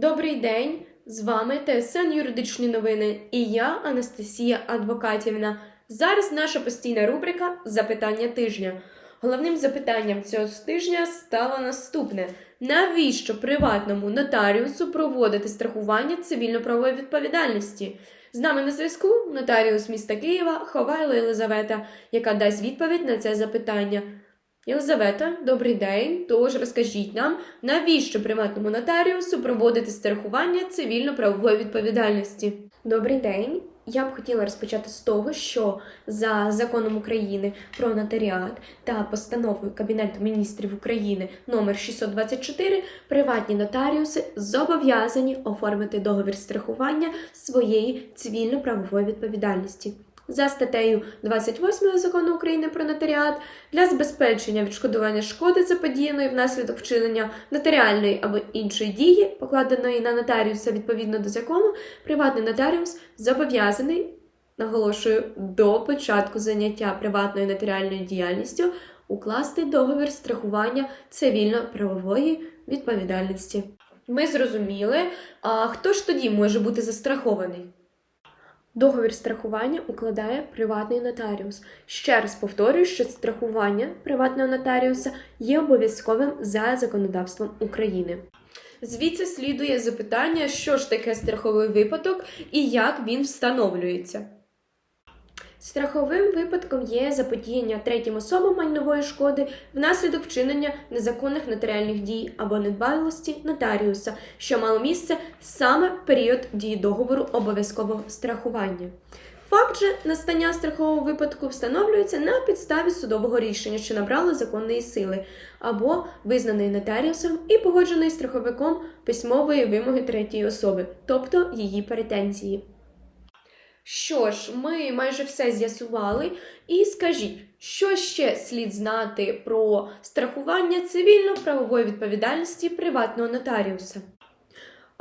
Добрий день! З вами ТСН Юридичні новини і я, Анастасія Адвокатівна. Зараз наша постійна рубрика Запитання тижня. Головним запитанням цього тижня стало наступне: навіщо приватному нотаріусу проводити страхування цивільно-правової відповідальності? З нами на зв'язку нотаріус міста Києва Ховайло Єлизавета, яка дасть відповідь на це запитання. Єлизавета, добрий день. Тож розкажіть нам, навіщо приватному нотаріусу проводити страхування цивільно-правової відповідальності? Добрий день. Я б хотіла розпочати з того, що за законом України про нотаріат та постановою Кабінету міністрів України номер 624 приватні нотаріуси зобов'язані оформити договір страхування своєї цивільно-правової відповідальності. За статтею 28 закону України про нотаріат для забезпечення відшкодування шкоди заподіяної внаслідок вчинення нотаріальної або іншої дії, покладеної на нотаріуса відповідно до закону, приватний нотаріус зобов'язаний, наголошую, до початку заняття приватною нотаріальною діяльністю укласти договір страхування цивільно-правової відповідальності. Ми зрозуміли, а хто ж тоді може бути застрахований? Договір страхування укладає приватний нотаріус. Ще раз повторюю, що страхування приватного нотаріуса є обов'язковим за законодавством України. Звідси слідує запитання, що ж таке страховий випадок і як він встановлюється. Страховим випадком є заподіяння третім особам майнової шкоди внаслідок вчинення незаконних нотаріальних дій або недбалості нотаріуса, що мало місце саме в період дії договору обов'язкового страхування. Факт же настання страхового випадку встановлюється на підставі судового рішення, що набрало законної сили, або визнаної нотаріусом і погодженої страховиком письмової вимоги третьої особи, тобто її претензії. Що ж, ми майже все з'ясували. І скажіть, що ще слід знати про страхування цивільно-правової відповідальності приватного нотаріуса?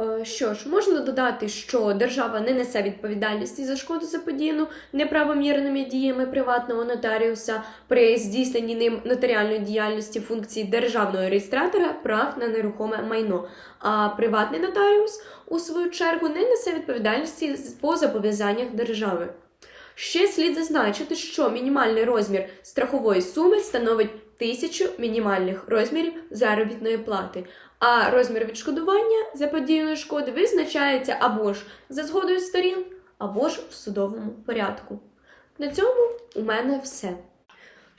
Е, Що ж, можна додати, що держава не несе відповідальності за шкоду заподіяну неправомірними діями приватного нотаріуса при здійсненні ним нотаріальної діяльності функції державного реєстратора прав на нерухоме майно. А приватний нотаріус, у свою чергу, не несе відповідальності по зобов'язаннях держави. Ще слід зазначити, що мінімальний розмір страхової суми становить тисячу мінімальних розмірів заробітної плати, а розмір відшкодування заподіяної шкоди визначається або ж за згодою сторін, або ж в судовому порядку. На цьому у мене все.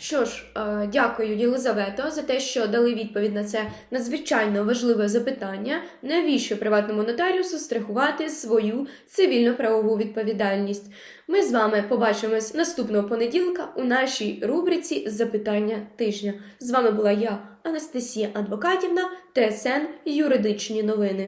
Що ж, е, дякую, Єлизавето, за те, що дали відповідь на це надзвичайно важливе запитання, навіщо приватному нотаріусу страхувати свою цивільно-правову відповідальність. Ми з вами побачимось наступного понеділка у нашій рубриці Запитання тижня. З вами була я, Анастасія Адвокатівна, ТСН Юридичні новини.